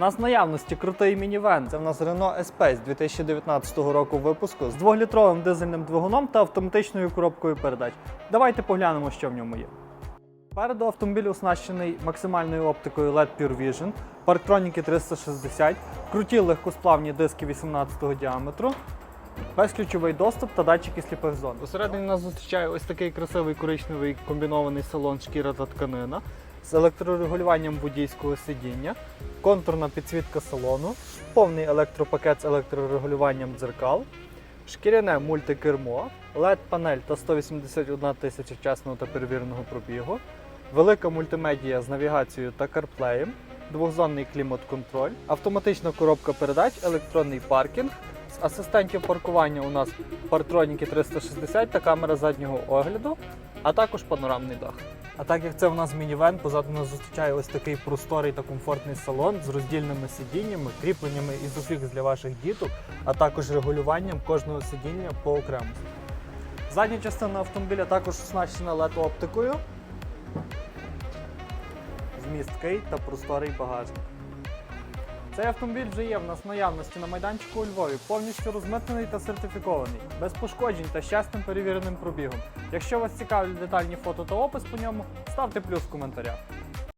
У нас в наявності крутий мінівен. Це в нас Renault Espace 2019 року випуску з двохлітровим дизельним двигуном та автоматичною коробкою передач. Давайте поглянемо, що в ньому є. Переду автомобіль оснащений максимальною оптикою LED Pure Vision, парктроніки 360, круті легкосплавні диски 18-го діаметру, безключовий доступ та датчики сліпих зон. Усередині нас зустрічає ось такий красивий коричневий комбінований салон шкіра та тканина з електрорегулюванням водійського сидіння, контурна підсвітка салону, повний електропакет з електрорегулюванням дзеркал, шкіряне мультикермо, LED-панель та 181 тисяча вчасного та перевіреного пробігу, велика мультимедія з навігацією та CarPlay, двохзонний клімат-контроль, автоматична коробка передач, електронний паркінг. З асистентів паркування у нас партроніки 360 та камера заднього огляду, а також панорамний дах. А так як це в нас мінівен, позаду нас зустрічає ось такий просторий та комфортний салон з роздільними сидіннями, кріпленнями ізофікс для ваших діток, а також регулюванням кожного сидіння по окремості. Задня частина автомобіля також оснащена LED-оптикою. Змісткий та просторий багажник. Цей автомобіль вже є в нас наявності на майданчику у Львові, повністю розмитнений та сертифікований, без пошкоджень та щасним перевіреним пробігом. Якщо вас цікавлять детальні фото та опис по ньому, ставте плюс в коментарях.